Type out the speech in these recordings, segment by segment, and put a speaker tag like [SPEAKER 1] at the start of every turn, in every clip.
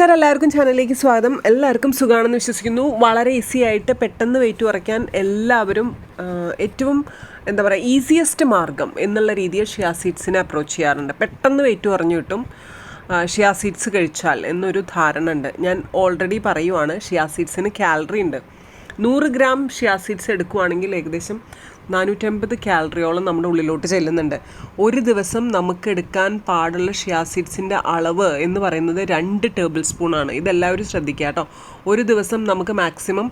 [SPEAKER 1] നമസ്കാരം എല്ലാവർക്കും ചാനലിലേക്ക് സ്വാഗതം. എല്ലാവർക്കും സുഖമാണെന്ന് വിശ്വസിക്കുന്നു. വളരെ ഈസി ആയിട്ട് പെട്ടെന്ന് വെയിറ്റ് കുറയ്ക്കാൻ എല്ലാവരും ഏറ്റവും എന്താ പറയുക ഈസിയസ്റ്റ് മാർഗം എന്നുള്ള രീതിയിൽ ഷിയാ സീഡ്സിനെ അപ്രോച്ച് ചെയ്യാറുണ്ട്. പെട്ടെന്ന് വെയിറ്റ് കുറഞ്ഞു കിട്ടും. ഷിയാ സീഡ്സ് കഴിച്ചാൽ എന്നൊരു ധാരണ ഉണ്ട്. ഞാൻ ഓൾറെഡി പറയുവാണ് ഷിയാ സീഡ്സിന് കാലറി ഉണ്ട്. നൂറ് ഗ്രാം ഷിയാ സീഡ്സ് എടുക്കുവാണെങ്കിൽ ഏകദേശം നാനൂറ്റമ്പത് കാലറിയോളം നമ്മുടെ ഉള്ളിലോട്ട് ചെല്ലുന്നുണ്ട്. ഒരു ദിവസം നമുക്ക് എടുക്കാൻ പാടുള്ള ഷിയാസിഡ്സിന്റെ അളവ് എന്ന് പറയുന്നത് രണ്ട് ടേബിൾ സ്പൂണാണ് ഇതെല്ലാവരും ശ്രദ്ധിക്കുക കേട്ടോ. ഒരു ദിവസം നമുക്ക് മാക്സിമം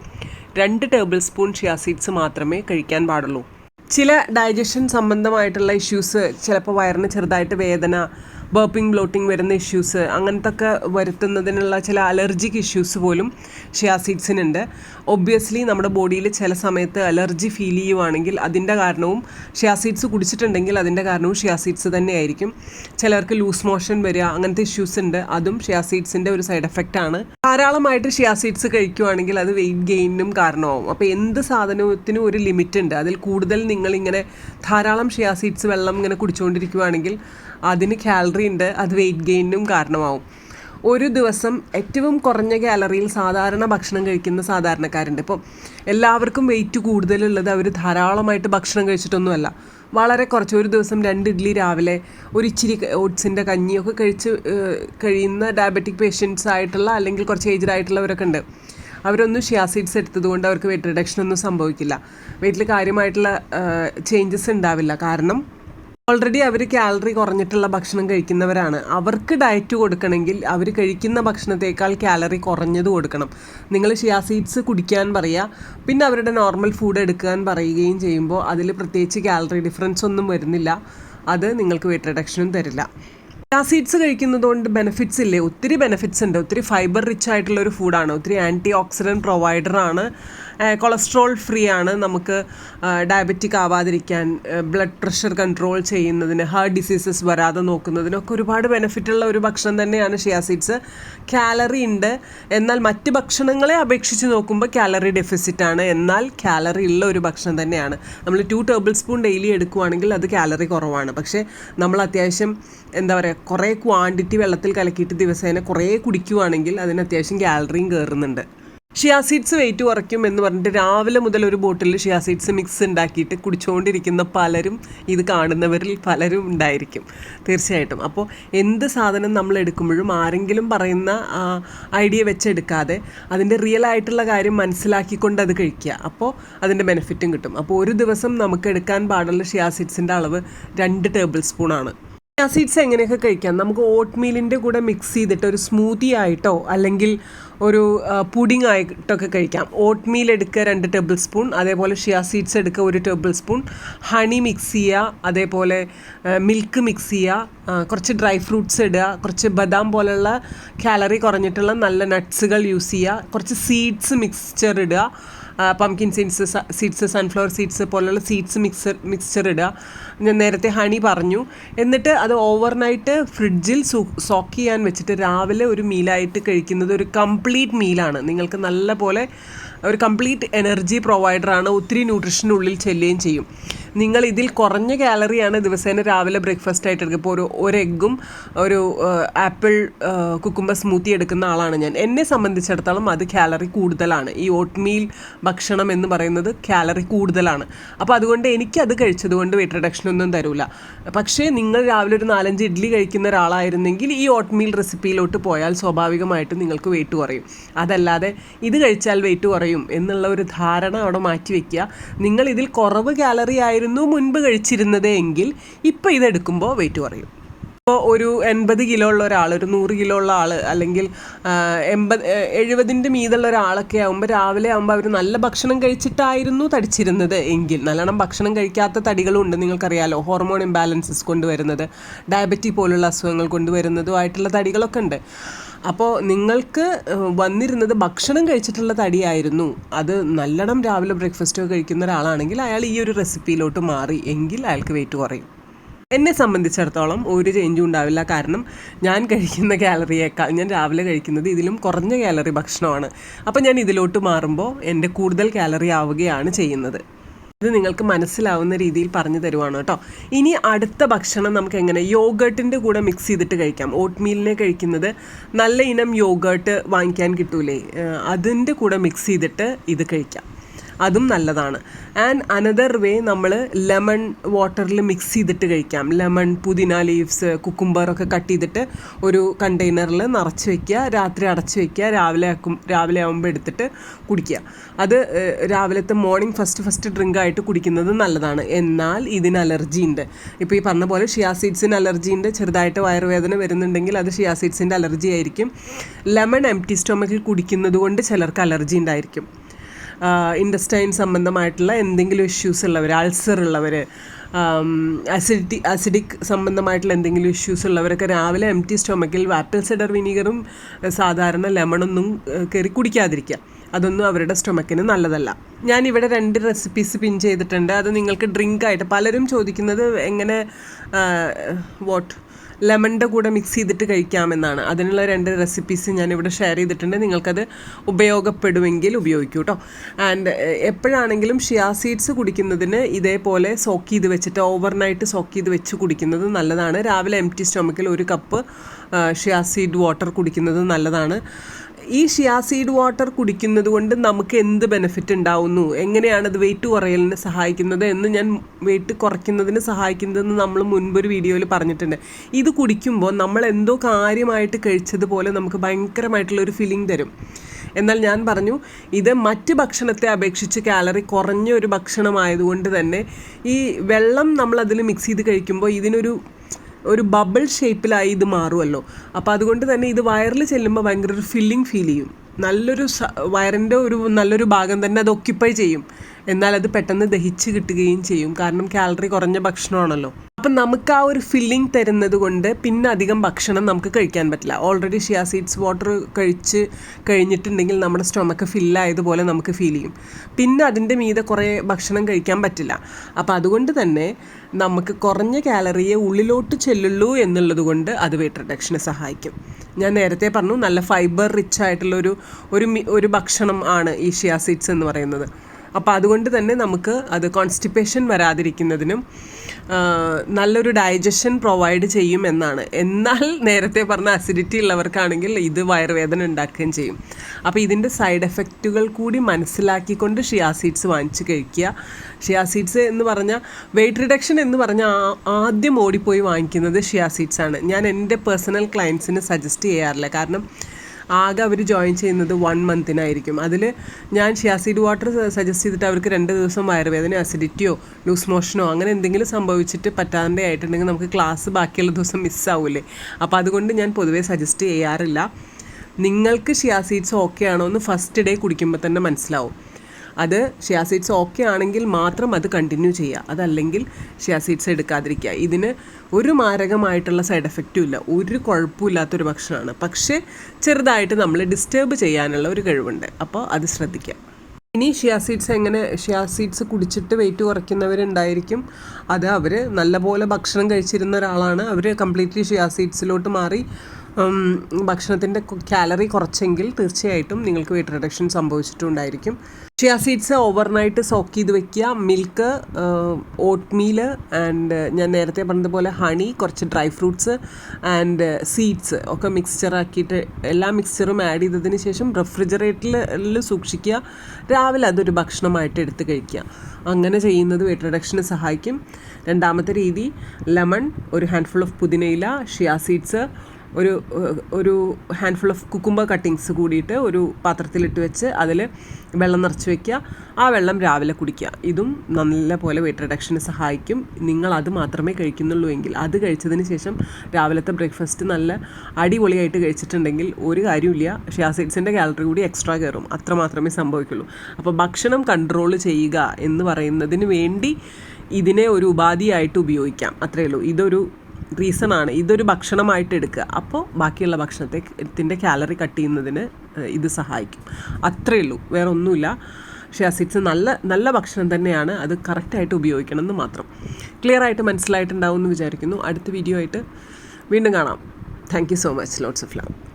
[SPEAKER 1] രണ്ട് ടേബിൾ സ്പൂൺ ഷിയാസിഡ്സ് മാത്രമേ കഴിക്കാൻ പാടുള്ളൂ. ചില ഡൈജഷൻ സംബന്ധമായിട്ടുള്ള ഇഷ്യൂസ് ചിലപ്പോൾ വയറിന് ചെറുതായിട്ട് വേദന ബർപ്പിംഗ് ബ്ലോട്ടിംഗ് വരുന്ന ഇഷ്യൂസ് അങ്ങനത്തെ ഒക്കെ വരുത്തുന്നതിനുള്ള ചില അലർജിക് ഇഷ്യൂസ് പോലും ഷിയാസിഡ്സിനുണ്ട് ഒബ്വിയസ്ലി നമ്മുടെ ബോഡിയിൽ ചില സമയത്ത് അലർജി ഫീൽ ചെയ്യുവാണെങ്കിൽ അതിന്റെ കാരണവും ഷിയാസീഡ്സ് കുടിച്ചിട്ടുണ്ടെങ്കിൽ അതിന്റെ കാരണവും ഷിയാസീഡ്സ് തന്നെയായിരിക്കും. ചിലർക്ക് ലൂസ് മോഷൻ വരിക അങ്ങനത്തെ ഇഷ്യൂസ് ഉണ്ട്. അതും ഷിയാസിഡ്സിന്റെ ഒരു സൈഡ് എഫക്റ്റ് ആണ്. ധാരാളമായിട്ട് ഷിയാസീഡ്സ് കഴിക്കുവാണെങ്കിൽ അത് വെയിറ്റ് ഗെയിനും കാരണമാവും. അപ്പോൾ എന്ത് സാധനത്തിനും ഒരു ലിമിറ്റ് ഉണ്ട്. അതിൽ കൂടുതൽ നിങ്ങളിങ്ങനെ ധാരാളം ഷിയാസീഡ്സ് വെള്ളം ഇങ്ങനെ കുടിച്ചുകൊണ്ടിരിക്കുവാണെങ്കിൽ അതിന് കാലറി ഉണ്ട് അത് വെയിറ്റ് ഗെയിനും കാരണമാവും. ഒരു ദിവസം ഏറ്റവും കുറഞ്ഞ കാലറിയിൽ സാധാരണ ഭക്ഷണം കഴിക്കുന്ന സാധാരണക്കാരുണ്ട്. ഇപ്പം എല്ലാവർക്കും വെയിറ്റ് കൂടുതലുള്ളത് അവർ ധാരാളമായിട്ട് ഭക്ഷണം കഴിച്ചിട്ടൊന്നുമല്ല. വളരെ കുറച്ച് ഒരു ദിവസം രണ്ട് ഇഡ്ഡലി രാവിലെ ഒരു ഇച്ചിരി ഓട്സിന്റെ കഞ്ഞിയൊക്കെ കഴിച്ച് കഴിയുന്ന ഡയബറ്റിക് പേഷ്യൻസ് ആയിട്ടുള്ള അല്ലെങ്കിൽ കുറച്ച് ഏജ്ഡ് ആയിട്ടുള്ളവരൊക്കെ ഉണ്ട്. അവരൊന്നും ഷിയാസീഡ്സ് എടുത്തതുകൊണ്ട് അവർക്ക് വെയിറ്റ് റിഡക്ഷൻ ഒന്നും സംഭവിക്കില്ല. വെയിറ്റിൽ കാര്യമായിട്ടുള്ള ചേഞ്ചസ് ഉണ്ടാവില്ല. കാരണം ഓൾറെഡി അവർ കാലറി കുറഞ്ഞിട്ടുള്ള ഭക്ഷണം കഴിക്കുന്നവരാണ്. അവർക്ക് ഡയറ്റ് കൊടുക്കണമെങ്കിൽ അവർ കഴിക്കുന്ന ഭക്ഷണത്തേക്കാൾ കാലറി കുറഞ്ഞത് കൊടുക്കണം. നിങ്ങൾ ഷിയാ സീഡ്സ് കുടിക്കാൻ പറയുക പിന്നെ അവരുടെ നോർമൽ ഫുഡ് എടുക്കാൻ പറയുകയും ചെയ്യുമ്പോൾ അതിൽ പ്രത്യേകിച്ച് കാലറി ഡിഫറൻസ് ഒന്നും വരുന്നില്ല. അത് നിങ്ങൾക്ക് വെയിറ്റ് റിഡക്ഷനും തരില്ല. ഷിയാ സീഡ്സ് കഴിക്കുന്നത് കൊണ്ട് ബെനിഫിറ്റ്സ് ഇല്ലേ? ഒത്തിരി ബെനിഫിറ്റ്സ് ഉണ്ട്. ഒത്തിരി ഫൈബർ റിച്ച് ആയിട്ടുള്ള ഒരു ഫുഡാണ് ഒത്തിരി ആന്റി ഓക്സിഡന്റ് പ്രൊവൈഡറാണ് കൊളസ്ട്രോൾ ഫ്രീ ആണ് നമുക്ക് ഡയബറ്റിക് ആവാതിരിക്കാൻ ബ്ലഡ് പ്രഷർ കൺട്രോൾ ചെയ്യുന്നതിന് ഹാർട്ട് ഡിസീസസ് വരാതെ നോക്കുന്നതിനൊക്കെ ഒരുപാട് ബെനിഫിറ്റ് ഉള്ള ഒരു ഭക്ഷണം തന്നെയാണ് ഷിയാ സീഡ്സ് കാലറി ഉണ്ട്. എന്നാൽ മറ്റ് ഭക്ഷണങ്ങളെ അപേക്ഷിച്ച് നോക്കുമ്പോൾ കാലറി ഡെഫിസിറ്റ് ആണ്. എന്നാൽ കാലറി ഉള്ള ഒരു ഭക്ഷണം തന്നെയാണ്. നമ്മൾ ടു ടേബിൾ സ്പൂൺ ഡെയിലി എടുക്കുവാണെങ്കിൽ അത് കാലറി കുറവാണ്. പക്ഷേ നമ്മൾ അത്യാവശ്യം എന്താ പറയുക കുറേ ക്വാണ്ടിറ്റി വെള്ളത്തിൽ കലക്കിയിട്ട് ദിവസേന കുറേ കുടിക്കുവാണെങ്കിൽ അതിന് അത്യാവശ്യം കാലറിയും കയറുന്നുണ്ട് ഷിയാസീഡ്സ് വെയിറ്റ് കുറയ്ക്കും എന്ന് പറഞ്ഞിട്ട് രാവിലെ മുതൽ ഒരു ബോട്ടിൽ ഷിയാസീഡ്സ് മിക്സ് ഉണ്ടാക്കിയിട്ട് കുടിച്ചുകൊണ്ടിരിക്കുന്ന പലരും ഇത് കാണുന്നവരിൽ പലരും ഉണ്ടായിരിക്കും. തീർച്ചയായിട്ടും. അപ്പോൾ എന്ത് സാധനം നമ്മൾ എടുക്കുമ്പോഴും ആരെങ്കിലും പറയുന്ന ഐഡിയ വെച്ചെടുക്കാതെ അതിന്റെ റിയൽ ആയിട്ടുള്ള കാര്യം മനസ്സിലാക്കിക്കൊണ്ട് അത് കഴിക്കുക. അപ്പോൾ അതിന്റെ ബെനിഫിറ്റും കിട്ടും. അപ്പോൾ ഒരു ദിവസം നമുക്ക് എടുക്കാൻ പാടുള്ള ഷിയാസീഡ്സിന്റെ അളവ് രണ്ട് ടേബിൾ സ്പൂണാണ് സീഡ്സ് എങ്ങനെയൊക്കെ കഴിക്കാം? നമുക്ക് ഓട്ട് മീലിന്റെ കൂടെ മിക്സ് ചെയ്തിട്ട് ഒരു സ്മൂത്തി ആയിട്ടോ അല്ലെങ്കിൽ ഒരു പുഡിംഗ് ആയിട്ടൊക്കെ കഴിക്കാം. ഓട്ട് മീൽ എടുക്കുക രണ്ട് ടേബിൾ സ്പൂൺ അതേപോലെ ഷിയാ സീഡ്സ് എടുക്കുക ഒരു ടേബിൾ സ്പൂൺ ഹണി മിക്സ് ചെയ്യുക അതേപോലെ മിൽക്ക് മിക്സ് ചെയ്യുക കുറച്ച് ഡ്രൈ ഫ്രൂട്ട്സ് ഇടുക കുറച്ച് ബദാം പോലെയുള്ള കാലറി കുറഞ്ഞിട്ടുള്ള നല്ല നട്ട്സുകൾ യൂസ് ചെയ്യുക കുറച്ച് സീഡ്സ് മിക്സ്ചർ ഇടുക pumpkin seeds seeds sunflower seeds പോലുള്ള സീഡ്സ് മിക്സർ മിക്സ്ചർ ഇടുക. ഞാൻ നേരത്തെ ഹണി പറഞ്ഞു. എന്നിട്ട് അത് ഓവർനൈറ്റ് ഫ്രിഡ്ജിൽ സോക്ക് ചെയ്യാൻ വെച്ചിട്ട് രാവിലെ ഒരു മീലായിട്ട് കഴിക്കുന്നത് ഒരു കംപ്ലീറ്റ് മീലാണ് നിങ്ങൾക്ക് നല്ല പോലെ ഒരു കംപ്ലീറ്റ് എനർജി പ്രൊവൈഡറാണ് ഒത്തിരി ന്യൂട്രീഷനുള്ളിൽ ചെല്ലുകയും ചെയ്യും. നിങ്ങൾ ഇതിൽ കുറഞ്ഞ കാലറിയാണ് ദിവസേന രാവിലെ ബ്രേക്ക്ഫാസ്റ്റ് ആയിട്ട് എടുക്കുക. ഇപ്പോൾ ഒരു ഒരു എഗ്ഗും ഒരു ആപ്പിൾ കുക്കുമ്പ സ്മൂത്തി എടുക്കുന്ന ആളാണ് ഞാൻ. എന്നെ സംബന്ധിച്ചിടത്തോളം അത് കാലറി കൂടുതലാണ്. ഈ ഓട്ട് മീൽ ഭക്ഷണം എന്ന് പറയുന്നത് കാലറി കൂടുതലാണ്. അപ്പോൾ അതുകൊണ്ട് എനിക്കത് കഴിച്ചതുകൊണ്ട് വെയിറ്റ് റിഡക്ഷൻ ഒന്നും തരൂല. പക്ഷേ നിങ്ങൾ രാവിലെ ഒരു നാലഞ്ച് ഇഡ്ഡലി കഴിക്കുന്ന ഒരാളായിരുന്നെങ്കിൽ ഈ ഓട്ട് മീൽ റെസിപ്പിയിലോട്ട് പോയാൽ സ്വാഭാവികമായിട്ട് നിങ്ങൾക്ക് വെയിറ്റ് കുറയും. അതല്ലാതെ ഇത് കഴിച്ചാൽ വെയിറ്റ് കുറയും എന്നുള്ള ഒരു ധാരണ അവിടെ മാറ്റി വയ്ക്കുക നിങ്ങൾ ഇതിൽ കുറവ് കാലറി ആയിരുന്നു മുൻപ് കഴിച്ചിരുന്നത് എങ്കിൽ ഇപ്പോൾ ഇതെടുക്കുമ്പോൾ വെയിറ്റ് കുറയും. ഇപ്പോൾ ഒരു എൺപത് കിലോ ഉള്ള ഒരാൾ ഒരു നൂറ് കിലോ ഉള്ള ആൾ അല്ലെങ്കിൽ എൺപത് എഴുപതിന്റെ മീതുള്ള ഒരാളൊക്കെ ആകുമ്പോൾ രാവിലെ ആകുമ്പോൾ അവർ നല്ല ഭക്ഷണം കഴിച്ചിട്ടായിരുന്നു തടിച്ചിരുന്നത് എങ്കിൽ നല്ലോണം ഭക്ഷണം കഴിക്കാത്ത തടികളും ഉണ്ട് നിങ്ങൾക്കറിയാലോ ഹോർമോൺ ഇംബാലൻസസ് കൊണ്ടുവരുന്നത് ഡയബറ്റി പോലുള്ള അസുഖങ്ങൾ കൊണ്ടുവരുന്നതുമായിട്ടുള്ള തടികളൊക്കെ ഉണ്ട്. അപ്പോൾ നിങ്ങൾക്ക് വന്നിരുന്നത് ഭക്ഷണം കഴിച്ചിട്ടുള്ള തടിയായിരുന്നു. അത് നല്ലോണം രാവിലെ ബ്രേക്ക്ഫാസ്റ്റ് ഒക്കെ കഴിക്കുന്ന ഒരാളാണെങ്കിൽ അയാൾ ഈ ഒരു റെസിപ്പിയിലോട്ട് മാറി എങ്കിൽ അയാൾക്ക് വെയിറ്റ് കുറയും. എന്നെ സംബന്ധിച്ചിടത്തോളം ഒരു ചേഞ്ചും ഉണ്ടാവില്ല. കാരണം ഞാൻ കഴിക്കുന്ന കാലറിയേക്കാൾ ഞാൻ രാവിലെ കഴിക്കുന്നത് ഇതിലും കുറഞ്ഞ കാലറി ഭക്ഷണമാണ്. അപ്പോൾ ഞാൻ ഇതിലോട്ട് മാറുമ്പോൾ എന്റെ കൂടുതൽ കാലറി ആവുകയാണ് ചെയ്യുന്നത്. ഇത് നിങ്ങൾക്ക് മനസ്സിലാവുന്ന രീതിയിൽ പറഞ്ഞു തരുവാണ് കേട്ടോ. ഇനി അടുത്ത ഭക്ഷണം നമുക്ക് എങ്ങനെ യോഗേർട്ടിന്റെ കൂടെ മിക്സ് ചെയ്തിട്ട് കഴിക്കാം. ഓട്ട് മീലിനെ കഴിക്കുന്നത് നല്ല ഇനം യോഗേർട്ട് വാങ്ങിക്കാൻ കിട്ടൂലേ? അതിന്റെ കൂടെ മിക്സ് ചെയ്തിട്ട് ഇത് കഴിക്കാം. അതും നല്ലതാണ്. ആൻഡ് അനദർ വേ നമ്മൾ ലെമൺ വാട്ടറിൽ മിക്സ് ചെയ്തിട്ട് കഴിക്കാം. ലെമൺ പുതിന ലീവ്സ് കുക്കുംബറൊക്കെ കട്ട് ചെയ്തിട്ട് ഒരു കണ്ടെയ്നറിൽ നിറച്ച് വെക്കുക. രാത്രി അടച്ച് വെക്കുക. രാവിലെ ആക്കും രാവിലെ ആകുമ്പോൾ എടുത്തിട്ട് കുടിക്കുക. അത് രാവിലത്തെ മോർണിംഗ് ഫസ്റ്റ് ഫസ്റ്റ് ഡ്രിങ്ക് ആയിട്ട് കുടിക്കുന്നത് നല്ലതാണ്. എന്നാൽ ഇതിന് അലർജി ഉണ്ട്. ഇപ്പോൾ ഈ പറഞ്ഞ പോലെ ഷിയാ സീഡ്സിന് അലർജി ഉണ്ട്. ചെറുതായിട്ട് വയറുവേദന വരുന്നുണ്ടെങ്കിൽ അത് ഷിയാ സീഡ്സിന്റെ അലർജി ആയിരിക്കും. ലെമൺ എം ടി സ്റ്റൊമക്കിൽ കുടിക്കുന്നത് കൊണ്ട് ചിലർക്ക് അലർജി ഉണ്ടായിരിക്കും. ഇൻഡസ്റ്റൈൻ സംബന്ധമായിട്ടുള്ള എന്തെങ്കിലും ഇഷ്യൂസ് ഉള്ളവർ അൾസർ ഉള്ളവർ അസിഡിറ്റി അസിഡിക് സംബന്ധമായിട്ടുള്ള എന്തെങ്കിലും ഇഷ്യൂസ് ഉള്ളവരൊക്കെ രാവിലെ എം ടി സ്റ്റൊമക്കിൽ ആപ്പിൾ സിഡർ വിനീഗറും സാധാരണ ലെമണൊന്നും കയറി കുടിക്കാതിരിക്കുക അതൊന്നും അവരുടെ സ്റ്റൊമക്കിന് നല്ലതല്ല. ഞാൻ ഇവിടെ രണ്ട് റെസിപ്പീസ് പിൻ ചെയ്തിട്ടുണ്ട്. അത് നിങ്ങൾക്ക് ഡ്രിങ്ക് ആയിട്ട് പലരും ചോദിക്കുന്നത് എങ്ങനെ വാട്ട് ലെമണിന്റെ കൂടെ മിക്സ് ചെയ്തിട്ട് കഴിക്കാമെന്നാണ്. അതിനുള്ള രണ്ട് റെസിപ്പീസ് ഞാനിവിടെ ഷെയർ ചെയ്തിട്ടുണ്ട്. നിങ്ങൾക്കത് ഉപയോഗപ്പെടുമെങ്കിൽ ഉപയോഗിക്കൂ കേട്ടോ ആൻഡ് എപ്പോഴാണെങ്കിലും ഷിയാ സീഡ്സ് കുടിക്കുന്നതിന് ഇതേപോലെ സോക്ക് ചെയ്ത് വെച്ചിട്ട് ഓവർനൈറ്റ് സോക്ക് ചെയ്ത് വെച്ച് കുടിക്കുന്നത് നല്ലതാണ്. രാവിലെ എം ടി സ്റ്റൊമക്കിൽ ഒരു കപ്പ് ഷിയാ സീഡ് വാട്ടർ കുടിക്കുന്നത് നല്ലതാണ്. ഈ ഷിയാ സീഡ് വാട്ടർ കുടിക്കുന്നത് കൊണ്ട് നമുക്ക് എന്ത് ബെനിഫിറ്റ് ഉണ്ടാവുന്നു? എങ്ങനെയാണ് അത് വെയിറ്റ് കുറയലിന് സഹായിക്കുന്നത് എന്ന് ഞാൻ വെയിറ്റ് കുറയ്ക്കുന്നതിന് സഹായിക്കുന്നതെന്ന് നമ്മൾ മുൻപൊരു വീഡിയോയിൽ പറഞ്ഞിട്ടുണ്ട്. ഇത് കുടിക്കുമ്പോൾ നമ്മൾ എന്തോ കാര്യമായിട്ട് കഴിച്ചതുപോലെ നമുക്ക് ഭയങ്കരമായിട്ടുള്ളൊരു ഫീലിംഗ് തരും. എന്നാൽ ഞാൻ പറഞ്ഞു ഇത് മറ്റ് ഭക്ഷണത്തെ അപേക്ഷിച്ച് കാലറി കുറഞ്ഞ ഒരു ഭക്ഷണമായതുകൊണ്ട് തന്നെ ഈ വെള്ളം നമ്മൾ അതിൽ മിക്സ് ചെയ്ത് കഴിക്കുമ്പോൾ ഇതിനൊരു ഒരു ബബിൾ ഷേപ്പിലായി ഇത് മാറുമല്ലോ അപ്പോൾ അതുകൊണ്ട് തന്നെ ഇത് വയറിൽ ചെല്ലുമ്പോൾ ഭയങ്കര ഒരു ഫില്ലിംഗ് ഫീൽ ചെയ്യും. നല്ലൊരു വയറിന്റെ ഒരു നല്ലൊരു ഭാഗം തന്നെ അത് ഒക്യുപ്പൈ ചെയ്യും. എന്നാൽ അത് പെട്ടെന്ന് ദഹിച്ച് കിട്ടുകയും ചെയ്യും. കാരണം കാലറി കുറഞ്ഞ ഭക്ഷണമാണല്ലോ. അപ്പം നമുക്ക് ആ ഒരു ഫില്ലിംഗ് തരുന്നത് കൊണ്ട് പിന്നെ അധികം ഭക്ഷണം നമുക്ക് കഴിക്കാൻ പറ്റില്ല. ഓൾറെഡി ഷിയാ സീഡ്സ് വാട്ടർ കഴിച്ച് കഴിഞ്ഞിട്ടുണ്ടെങ്കിൽ നമ്മുടെ സ്റ്റൊമക്ക് ഫില്ലായതുപോലെ നമുക്ക് ഫീൽ ചെയ്യും. പിന്നെ അതിന്റെ മീതെ കുറേ ഭക്ഷണം കഴിക്കാൻ പറ്റില്ല. അപ്പം അതുകൊണ്ട് തന്നെ നമുക്ക് കുറഞ്ഞ കാലറിയെ ഉള്ളിലോട്ട് ചെല്ലുള്ളൂ എന്നുള്ളത് കൊണ്ട് അത് വെയിറ്റ് റിഡക്ഷന് സഹായിക്കും. ഞാൻ നേരത്തെ പറഞ്ഞു നല്ല ഫൈബർ റിച്ച് ആയിട്ടുള്ളൊരു ഒരു ഒരു ഭക്ഷണം ആണ് ഈ ഷിയാ സീഡ്സ് എന്ന് പറയുന്നത്. അപ്പോൾ അതുകൊണ്ട് തന്നെ നമുക്ക് അത് കോൺസ്റ്റിപ്പേഷൻ വരാതിരിക്കുന്നതിനും നല്ലൊരു ഡൈജഷൻ പ്രൊവൈഡ് ചെയ്യും എന്നാണ്. എന്നാൽ നേരത്തെ പറഞ്ഞ അസിഡിറ്റി ഉള്ളവർക്കാണെങ്കിൽ ഇത് വയറുവേദന ഉണ്ടാക്കുകയും ചെയ്യും. അപ്പോൾ ഇതിന്റെ സൈഡ് എഫക്റ്റുകൾ കൂടി മനസ്സിലാക്കിക്കൊണ്ട് ഷിയാ സീഡ്സ് വാങ്ങിച്ച് കഴിക്കുക. ഷിയാ സീഡ്സ് എന്ന് പറഞ്ഞാൽ വെയിറ്റ് റിഡക്ഷൻ എന്ന് പറഞ്ഞാൽ ആദ്യം ഓടിപ്പോയി വാങ്ങിക്കുന്നത് ഷിയാ സീഡ്സ് ആണ്. ഞാൻ എന്റെ പേഴ്സണൽ ക്ലയൻസിന് സജസ്റ്റ് ചെയ്യാറില്ല. കാരണം ആകെ അവർ ജോയിൻ ചെയ്യുന്നത് വൺ മന്തിനായിരിക്കും അതിൽ ഞാൻ ഷിയാസിഡ് വാട്ടർ സജസ്റ്റ് ചെയ്തിട്ട് അവർക്ക് രണ്ട് ദിവസം വയറുവേദന അസിഡിറ്റിയോ ലൂസ് മോഷനോ അങ്ങനെ എന്തെങ്കിലും സംഭവിച്ചിട്ട് പറ്റാതെ ആയിട്ടുണ്ടെങ്കിൽ നമുക്ക് ക്ലാസ് ബാക്കിയുള്ള ദിവസം മിസ്സാവൂലേ അപ്പോൾ അതുകൊണ്ട് ഞാൻ പൊതുവേ സജസ്റ്റ് ചെയ്യാറില്ല. നിങ്ങൾക്ക് ഷിയാസീഡ്സ് ഓക്കെ ആണോ എന്ന് ഫസ്റ്റ് ഡേ കുടിക്കുമ്പോൾ തന്നെ മനസ്സിലാവും. അത് ഷിയാ സീഡ്സ് ഓക്കെ ആണെങ്കിൽ മാത്രം അത് കണ്ടിന്യൂ ചെയ്യുക. അതല്ലെങ്കിൽ ഷിയാ സീഡ്സ് എടുക്കാതിരിക്കുക. ഇതിന് ഒരു മാരകമായിട്ടുള്ള സൈഡ് എഫക്റ്റും ഇല്ല. ഒരു കുഴപ്പമില്ലാത്തൊരു ഭക്ഷണമാണ്. പക്ഷേ ചെറുതായിട്ട് നമ്മൾ ഡിസ്റ്റർബ് ചെയ്യാനുള്ള ഒരു കഴിവുണ്ട്. അപ്പോൾ അത് ശ്രദ്ധിക്കുക. ഇനി ഷിയാ സീഡ്സ് എങ്ങനെ ഷിയാ സീഡ്സ് കുടിച്ചിട്ട് വെയിറ്റ് കുറയ്ക്കുന്നവരുണ്ടായിരിക്കും. അത് അവർ നല്ലപോലെ ഭക്ഷണം കഴിച്ചിരുന്ന ഒരാളാണ്. അവർ കംപ്ലീറ്റ്ലി ഷിയാ സീഡ്സിലോട്ട് മാറി ഭക്ഷണത്തിന്റെ കാലറി കുറച്ചെങ്കിൽ തീർച്ചയായിട്ടും നിങ്ങൾക്ക് വെയിറ്റ് റിഡക്ഷൻ സംഭവിച്ചിട്ടുണ്ടായിരിക്കും. ഷിയാ സീഡ്സ് ഓവർനൈറ്റ് സോക്ക് ചെയ്ത് വെക്കുക. മിൽക്ക് ഓട്ട് മീൽ ആൻഡ് ഞാൻ നേരത്തെ പറഞ്ഞതുപോലെ ഹണി കുറച്ച് ഡ്രൈ ഫ്രൂട്ട്സ് ആൻഡ് സീഡ്സ് ഒക്കെ മിക്സ്ചർ ആക്കിയിട്ട് എല്ലാ മിക്സ്ചറും ആഡ് ചെയ്തതിന് ശേഷം റെഫ്രിജറേറ്ററിൽ സൂക്ഷിക്കുക. രാവിലെ അതൊരു ഭക്ഷണമായിട്ട് എടുത്ത് കഴിക്കുക. അങ്ങനെ ചെയ്യുന്നത് വെയിറ്റ് റിഡക്ഷന് സഹായിക്കും. രണ്ടാമത്തെ രീതി ലെമൺ ഒരു ഹാൻഡ്ഫുൾ ഓഫ് പുതിനയില ഷിയാ സീഡ്സ് ഒരു ഒരു ഹാൻഡ്ഫുൾ ഓഫ് കുക്കുമ്പ കട്ടിങ്സ് കൂടിയിട്ട് ഒരു പാത്രത്തിലിട്ട് വെച്ച് അതിൽ വെള്ളം നിറച്ച് വെക്കുക. ആ വെള്ളം രാവിലെ കുടിക്കുക. ഇതും നല്ല പോലെ വെയിറ്റ് റിഡക്ഷന് സഹായിക്കും. നിങ്ങൾ അത് മാത്രമേ കഴിക്കുന്നുള്ളൂ എങ്കിൽ അത് കഴിച്ചതിന് ശേഷം രാവിലത്തെ ബ്രേക്ക്ഫാസ്റ്റ് നല്ല അടിപൊളിയായിട്ട് കഴിച്ചിട്ടുണ്ടെങ്കിൽ ഒരു കാര്യമില്ല ഷിയാസൈഡ്സിന്റെ കാലറി കൂടി എക്സ്ട്രാ കയറും. അത്ര മാത്രമേ സംഭവിക്കുള്ളൂ. അപ്പോൾ ഭക്ഷണം കൺട്രോൾ ചെയ്യുക എന്ന് പറയുന്നതിന് വേണ്ടി ഇതിനെ ഒരു ഉപാധിയായിട്ട് ഉപയോഗിക്കാം. അത്രയേ ഉള്ളൂ. ഇതൊരു റീസൺ ആണ് ഇതൊരു ഭക്ഷണമായിട്ട് എടുക്കുക. അപ്പോൾ ബാക്കിയുള്ള ഭക്ഷണത്തെ ത്തിന്റെ കാലറി കട്ട് ചെയ്യുന്നതിന് ഇത് സഹായിക്കും. അത്രയേ ഉള്ളൂ. വേറെ ഒന്നുമില്ല. ഷിയാസിഡ്സ് നല്ല നല്ല ഭക്ഷണം തന്നെയാണ് അത് കറക്റ്റായിട്ട് ഉപയോഗിക്കണം എന്ന് മാത്രം. ക്ലിയർ ആയിട്ട് മനസ്സിലായിട്ടുണ്ടാവും എന്ന് വിചാരിക്കുന്നു. അടുത്ത വീഡിയോ ആയിട്ട് വീണ്ടും കാണാം. Thank you so much lots of love